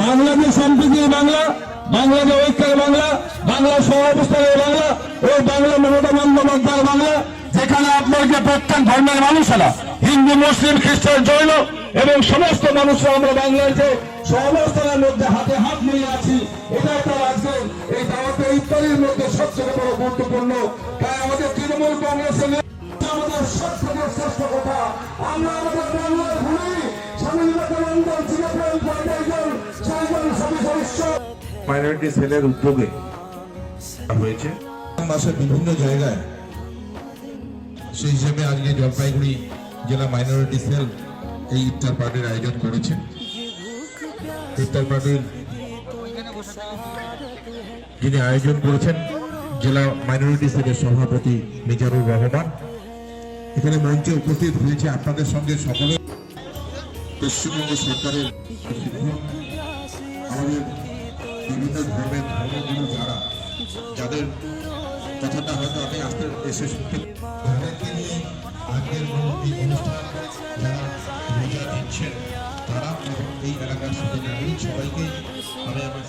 বাংলাদেশ সম্প্রীতির বাংলা, বাংলাদেশ ঐক্যের বাংলা বাংলা সহাবস্থানের বাংলা, ওই বাংলা মমতা বন্দ্যোপাধ্যায়ের বাংলা, যেখানে আপনাকে প্রত্যেক ধর্মের মানুষেরা, হিন্দু, মুসলিম, খ্রিস্টান, জৈন এবং সমস্ত মানুষরা আমরা বাংলায় যে সহাবস্থানের মধ্যে হাতে হাত নিয়ে আছি এটা একটা আজকে এই দাওয়াতে ইত্যাদির মধ্যে সবচেয়ে বড় গুরুত্বপূর্ণ তৃণমূল কংগ্রেসের নেতা আমাদের শ্রেষ্ঠ কথা। আমরা আমাদের বাংলার ভূমি স্বামী বিবেকানন্দ চিরপ্রেম পয়জন ছয়জন সবই সদস্য। মাইনরিটি সেলের উদ্যোগে হয়েছে। মাসের বিভিন্ন জায়গায় সেই হিসেবে আজকে জলপাইগুড়ি জেলা মাইনরিটি সেল এই ইফতার পার্টির আয়োজন করেছে। ইফতার পার্টির যিনি আয়োজন করেছেন জেলা মাইনরিটি সেলের সভাপতি মিজানুর রহমান। এখানে মঞ্চে উপস্থিত হয়েছে আপনাদের সঙ্গে সকলে। পশ্চিমবঙ্গ সরকারের আমাদের বিভিন্ন ধর্মের ধর্মগুলো যারা, যাদের কথাটা হয়তো আমি আজকে এসে শুনতে তাদেরকে নিয়ে আজকের এই অনুষ্ঠান যারা রোজা দিচ্ছেন, তারা এই এলাকার সাথে সবাইকে আমি আমার